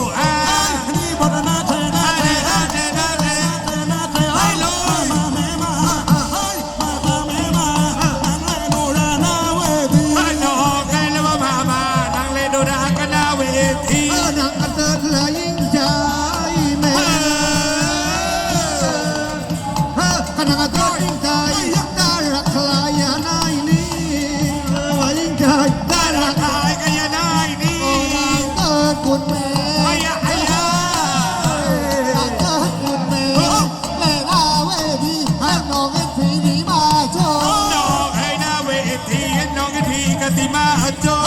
นกั ทีกันติมาโจอ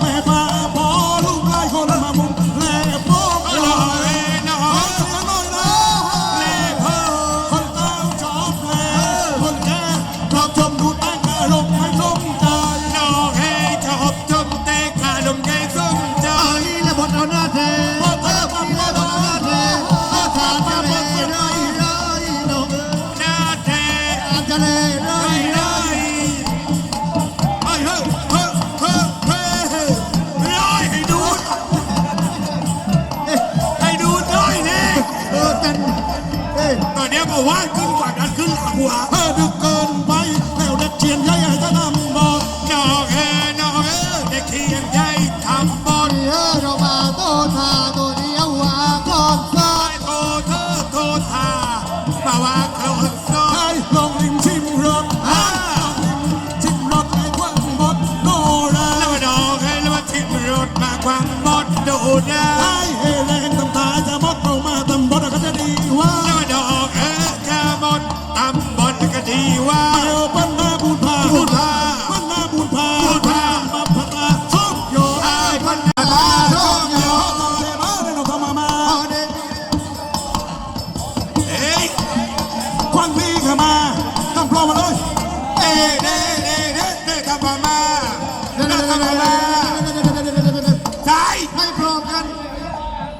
แม่พาพอลูกไล่คนมามุงแล่โป๊กลอยน้องสักหน่อยนะเล่เพิ่คนตาชอบแล่คนแก่ชอบชมดูแต่งอารมณ์ไม่สมใจดอกให้ชอบจมเตะขาดมใจส้มใจอันนี้แหละบทเอาหน้าเทบทเอาบทเอาหน้าเทถ้าขาดจะเลยเลยเลยน้องหน้าเทขาดจะเลยเลไอ้ อ้ยตอนนี้บอกว่าขึ้นกว่านั้นขึ้นหลังหัวเออดึกเกินไปแล้วเด็กเชียนใหญ่จะทำบอกดอกเฮ้อกเฮ้เด็กเขียนใหญ่ทำบอลเออเรามาโตทาตัวเดียวว่าก่อนซ้าไอ้โทเธอโททามาว่าโคลนซอให้ลองลิมชิมรสอ่าชิมรสในควันบดโนราแล้วมาดอกให้แล้วมาทิ้งรถมาความบดดูนะ เด้เด้ทำมามาทำมามาใช่ไม่พร้อมกัน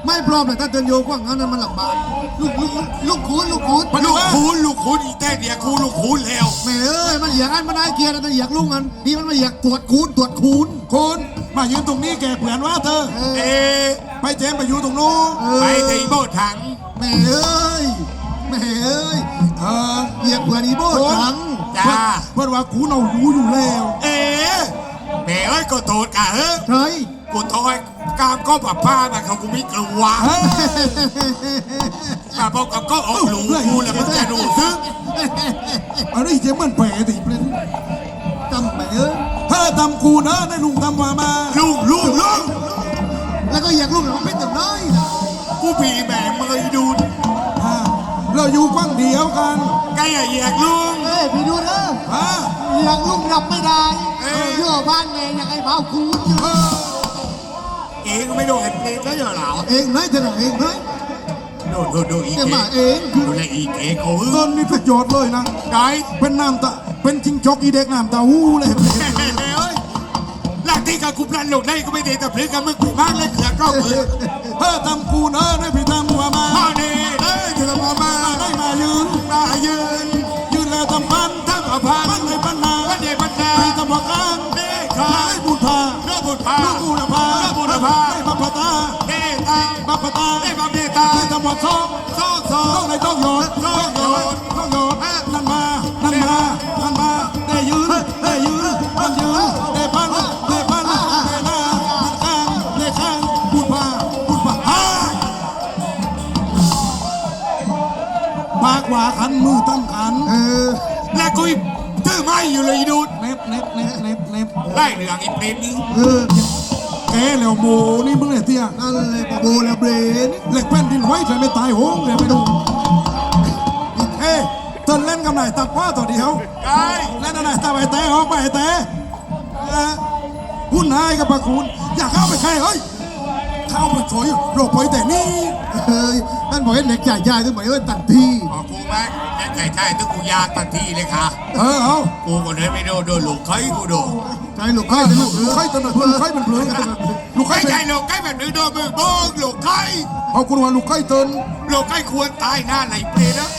ไม่พร้อมเลยถ้าเดินโยกว่างงั้นมันลำบากลูกลูกลูกคูณลูกคูณลูกคูณลูกคูณอีแต่เดียคูณลูกคูณแล้วแม่เอ้ยมันเหยียกอันมันได้เกียร์มันเหยียกลุงกันนี่มันมาเหยียกตรวจคูณตรวจคูณคุณมายืนตรงนี้แกเผื่อนว่าเธอ เออเอ๊ะไปเจมไปอยู่ตรงนู้นเออไปตีโบถังแม่เอ้ยแม่เอ้ยเออเหยียกเผื่ออีโบถัง จ้าเพื่อนว่ากูเอาอยู่อยู่แล้วเอ๊ะแม่เอ้ยก็โทษกะเฮ้ยเฮ้ยกูโทษกามก็แบบป้ามันเขากูไม่กลัวเฮ้ยมาบอกกับก็ออกหลูกูแล้วมันจะรู้ซึ้งอันนี้เจมมันแผลติเป็นจำแม่เอ้ยเธอทำกูนะได้ลุงทำมามาลุงลุงลุงแล้วก็เหยียกลุงมันเป็นอย่างน้อยกูผีแม่เมยดูดอ่า เราอยู่กว้างเดียวกันไก่เหยียกลุง เอ้ยพี่ดูเด้อฮะเหยียกลุงรับไม่ได้เอ้ย เยื่อบ้านแม่อยากให้เผาคูณอยู่เองก็ไม่โดนเห็นเพลงแล้วเหรอเองไหนเธอเองไหนดูดูดูอีกจะเอมางเองคือดูแลอีกเองเขาต้นนี่สุดยอดเลยนะ ไก่เป็นน้ำตาเป็นจิงจอกอีเด็กน้ำตาหูเลย เฮ้ยหลักที่กับกูพลันหลงได้ก็ไม่ได้แต่เพลงกันมึงกูมากเลยเขือก็เขือเธอทำกูนะได้พี่ทำมามาพ่อเน่เอ้ยจะท มือตั้งขัน เออและกูถือไม้อยู่เลยดูดเน็บเน็บเน็บเน็บเน็บไล่เรื่องอีเปรมนี้เออแกแล้วโมนี่มึงเนี่ยเตี้ยนั่นเลยปะโบแล้วเบรนเหล็กแผ่นดินไหวใส่ไม่ตายโหงเลยไปดูเอ้ตอนเล่นกับไหนตัดว่าต่อเดียวไก่เล่นอะไรตาไปแต่ออกไปแต่หุ่นนายกับปะคุณอยากเข้าไปใครเฮ้ย เข้าไปช่วยโรคปอยแต่นี่เฮ้ยท่านบอกให้เด็กใหญ่ใหญ่ต้องบอกว่าตัดทีพอกูแม่งใช่ใช่ถึงกูยากทันทีเลยค่ะ เออเอากูก็เลยไม่โดนโดนลูกไข่กูโดนใจลูกไข่เป็นลูกไข่ตัวนั้นลูกไข่เป็นเปลือกลูกไข่ใช่ลูกไข่แบบนี้โดนมึงโบ้งลูกไข่เอาคุณว่าลูกไข่เตินลูกไข่ควรตายหน้าไหนเปรตนะ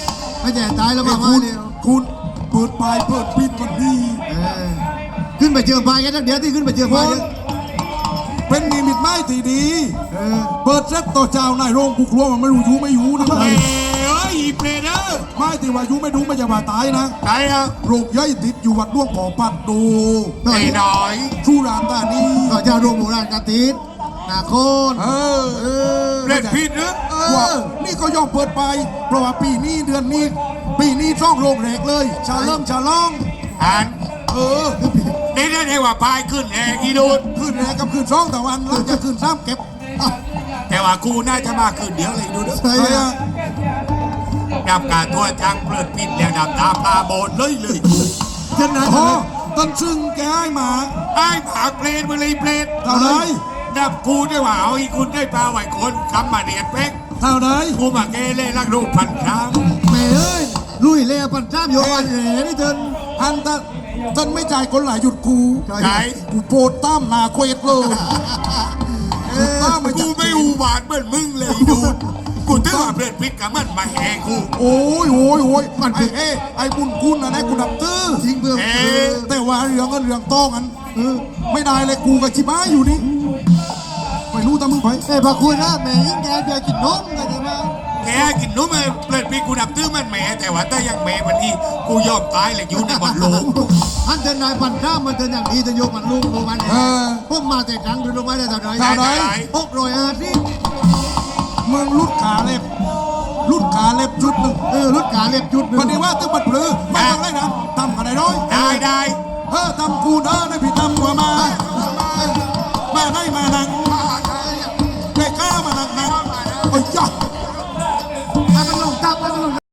ไม่แย่ตายแล้วไอ้มาคุณเดียวคุณเปิดปลายเปิดปิดวันนี้ขึ้นไปเจอพายกันเดี๋ยวที่ขึ้นไปเจอพาย เป็นนิมิตหมายทีดีเออเปิดเซ็ตต่อเจ้านายโรงกูกลัวมันไม่รู้อยู่ไม่อยู่นะเอ้ยเอ้ยอีเปรตเด้อไม่ที่ว่าอยู่ไม่ดูไม่จะว่าตายนะใครอะโรคย่อยติดอยู่วัดหลวงพ่อปัดดูหน่อยไอ้หน่อยสุรานตานีก็จะรวมโบราณกะติดนาโคนเออเออเล่นผิดหรือเอว่าอนี่ก็ย่อมเปิดไป เพราะว่าปีนี้เดือนนี้ ปีนี้ช่องโรงแรกเลยชาเริ่มชาล่องอ่าน เออนี่ได้ได้ว่าพายขึ้นแองอีดูดขึ้นแรกกับขึ้นช่องตะวันแล้วจะขึ้นซ้ำเก็บอะแต่ว่ากูน่าจะมาขึ้นเดี๋ยวเลยดูเด้อใช่ใครอะอะดับการทั่วทางเปลือดปิดแล้วดับตาปลาโบนเลยเลยเช่นนั้นโอ้ต้นซึ่งแกให้มา ไอ้ผาเปรตมาเลยเปรตเท่าไหรดับกูได้ว่าเอาอีกคุณได้ปลาไหวคนคำมาเดียดเป๊กเท่าไหรกูมาเกเล่ลักรูปพันครั้ง แม่เอ้ยลุยเล่ปันจ้ามโยวันเหล่นี่เดินอันตะ ต้นไม่จ่ายคนหลายหยุดกูไหนกูโปรดตั้มหนาเควดเลยหยุดตั้มไม่กูจ่ายไม่อูบาทเหมือนมึงเลยดูดกูถือว่าเปรตปิดกับมันมาแหงกูโอ้ยโอ้ยโอ้ยมันไอ้เอ้ไอ้บุญคุณนะนะกูนับตื้อจริงเบื่อเอ๊เอะอแต่ว่าเรื่องก็เรื่องต้องกันเออไม่ได้เลยกูกับชิบ้าอยู่นี่ไม่รู้ตามมึงไปเอ้ยพระคุณนะแม่ยิ่งแกเบียร์กินนมกันใช่ไหม แกกินนุ่มเลยเปรตปิดกูนับตื้อมันแหมแต่ว่าถ้ายังแหมวันนี้กูยอมตายเลยอยู่ในบอลโลกอันเดินนายปันจ้ามมันเดินอย่างนี้จะโยกมันลุงโยมันเออพวกมาแต่ครั้งดูลงมาได้เท่าไหร่เท่าไหร่หกร้อยห้าสิบมึงลุดขาเล็บลุดขาเล็บจุดหนึ่งเออรถขาเล็บจุดหนึ่งวันนี้ว่าตึ้งบัดเพลือไม่ต้องเลยนะทำกันได้ร้อยได้ได้เออทำกูเด้อได้พี่ทำกว่ามามาได้มานังได้กล้ามานังนังโอ้ย จ้ะให้มั